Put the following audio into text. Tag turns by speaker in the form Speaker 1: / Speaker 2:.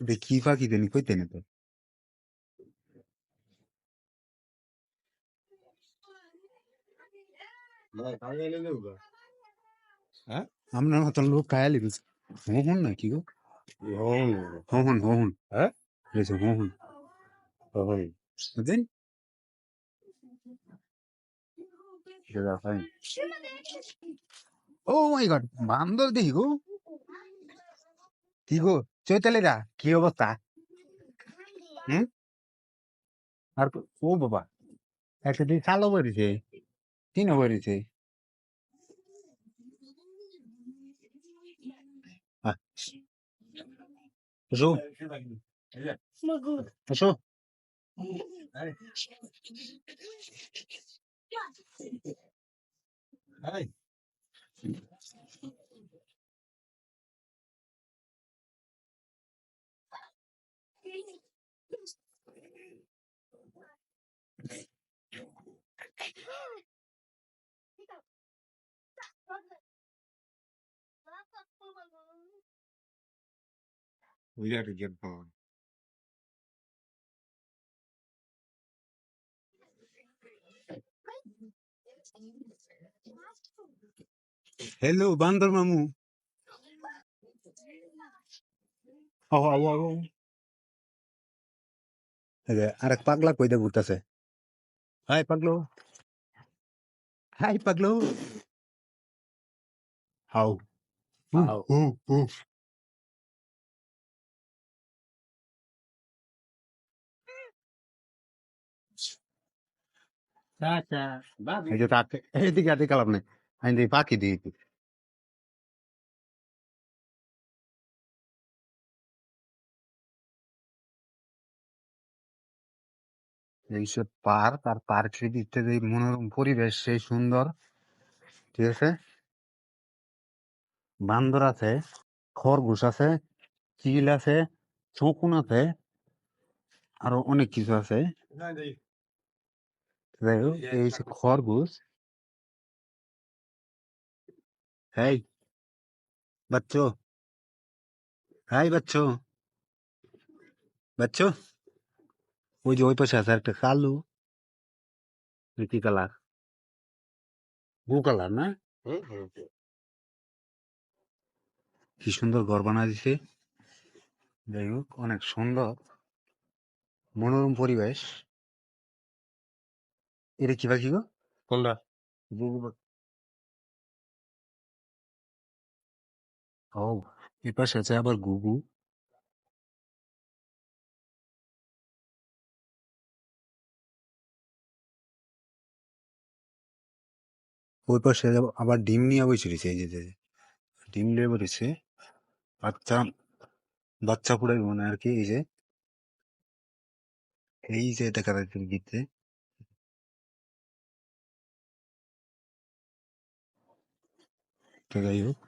Speaker 1: এটা কি পাখি জানি কইতে না তো আপনার মতন লোক খায়ালি বুঝ হোহন না কি গো হোহন হোহন
Speaker 2: হ্যাঁ?
Speaker 1: হোহন বুঝলেন ও মাই গড বান্দর দেখি গো কি গো চৈতালিরা, কি অবস্থা? আর ও বাবা, একটা দিন কালো বেরিয়েছে তিনও বেরিয়েছে এসো। We got to get on. Hello বান্দর মামু আও আও আও এই যে আরেক পাগলা কইতে ঘুরতেছে হাই পাগলো হাই পাগলো হাউ
Speaker 2: How?
Speaker 1: হু হু এই যে তাকে এইদিকে আদি কালাম নাই আমি দিই পাখি দিই এইসব পার্ক আর পার্কের যে মনোরম পরিবেশ, সেই সুন্দর, ঠিক আছে? বান্দর আছে, খরগোশ আছে, চিল আছে শকুন আছে, আরও অনেক কিছু আছে। যাই হোক, এই খরগোশ। হেই, বাচ্চো। হাই, বাচ্চো। বাচ্চো। ওই যে ওই পাশে আছে একটা কালো কি কালার। ব্লু কালার না? কি সুন্দর ঘর বানা দিছে যাই হোক অনেক সুন্দর। মনোরম পরিবেশ। এটা কি পাখি গো?
Speaker 2: কোনটা।
Speaker 1: ও এই পাশে আছে আবার গুগু। ওই পাশে আবার- ডিম নিয়ে বসে রয়েছে এই যে ডিম নিয়ে বসেছে বাচ্চা বাচ্চা পুরাই মনে আর কি, এই যে এই যে, দেখা যাচ্ছে গিতে তো যাই হোক।